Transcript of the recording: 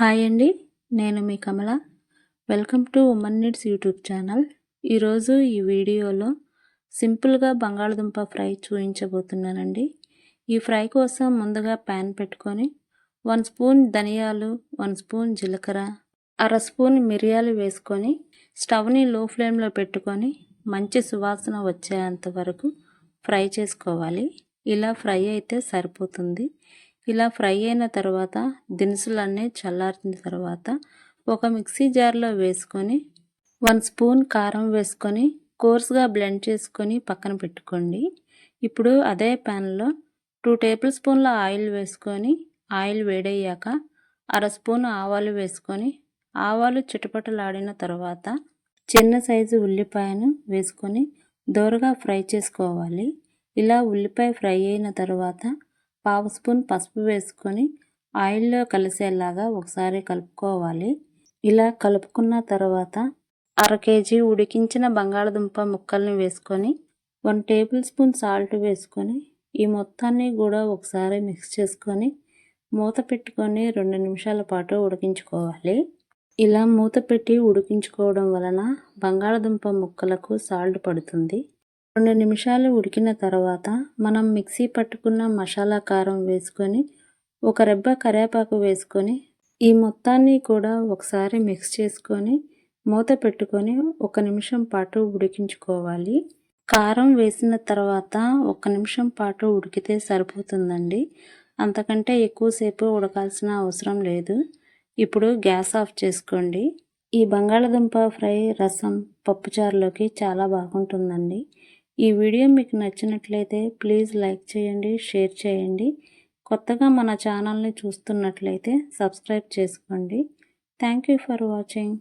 Hi అండి నేను మీ Kamala. Welcome to woman needs YouTube channel. ఈరోజు ఈ వీడియోలో సింపుల్గా బంగాళదుంప ఫ్రై చూపించబోతున్నానండి ఈ ఫ్రై కోసం ముందుగా ప్యాన్ పెట్టుకొని వన్ స్పూన్ ధనియాలు వన్ స్పూన్ జీలకర్ర అర స్పూన్ మిరియాలు వేసుకొని స్టవ్ని లో ఫ్లేమ్లో పెట్టుకొని మంచి సువాసన వచ్చేంత వరకు ఫ్రై చేసుకోవాలి. ఇలా ఫ్రై అయితే సరిపోతుంది. ఇలా ఫ్రై అయిన తర్వాత దినుసులన్నీ చల్లారిన తర్వాత ఒక మిక్సీ జార్లో వేసుకొని వన్ స్పూన్ కారం వేసుకొని కోర్స్గా బ్లెండ్ చేసుకొని పక్కన పెట్టుకోండి. ఇప్పుడు అదే ప్యాన్లో టూ టేబుల్ స్పూన్ల ఆయిల్ వేసుకొని ఆయిల్ వేడయ్యాక అర స్పూన్ ఆవాలు వేసుకొని ఆవాలు చిటపటలాడిన తర్వాత చిన్న సైజు ఉల్లిపాయను వేసుకొని దోరగా ఫ్రై చేసుకోవాలి. ఇలా ఉల్లిపాయ ఫ్రై అయిన తర్వాత పావు స్పూన్ పసుపు వేసుకొని ఆయిల్లో కలిసేలాగా ఒకసారి కలుపుకోవాలి. ఇలా కలుపుకున్న తర్వాత అర కేజీ ఉడికించిన బంగాళదుంప ముక్కల్ని వేసుకొని వన్ టేబుల్ స్పూన్ సాల్ట్ వేసుకొని ఈ మొత్తాన్ని కూడా ఒకసారి మిక్స్ చేసుకొని మూత పెట్టుకొని రెండు నిమిషాల పాటు ఉడికించుకోవాలి. ఇలా మూత పెట్టి ఉడికించుకోవడం వలన బంగాళదుంప ముక్కలకు సాల్ట్ పడుతుంది. రెండు నిమిషాలు ఉడికిన తర్వాత మనం మిక్సీ పట్టుకున్న మసాలా కారం వేసుకొని ఒక రెబ్బ కరివేపాకు వేసుకొని ఈ మొత్తాన్ని కూడా ఒకసారి మిక్స్ చేసుకొని మూత పెట్టుకొని ఒక నిమిషం పాటు ఉడికించుకోవాలి. కారం వేసిన తర్వాత ఒక నిమిషం పాటు ఉడికితే సరిపోతుందండి. అంతకంటే ఎక్కువసేపు ఉడకాల్సిన అవసరం లేదు. ఇప్పుడు గ్యాస్ ఆఫ్ చేసుకోండి. ఈ బంగాళదుంప ఫ్రై రసం పప్పుచారులోకి చాలా బాగుంటుందండి. ఈ వీడియో మీకు నచ్చినట్లయితే ప్లీజ్ లైక్ చేయండి షేర్ చేయండి. కొత్తగా మన ఛానల్ని చూస్తున్నట్లయితే సబ్స్క్రైబ్ చేసుకోండి. Thank you for watching.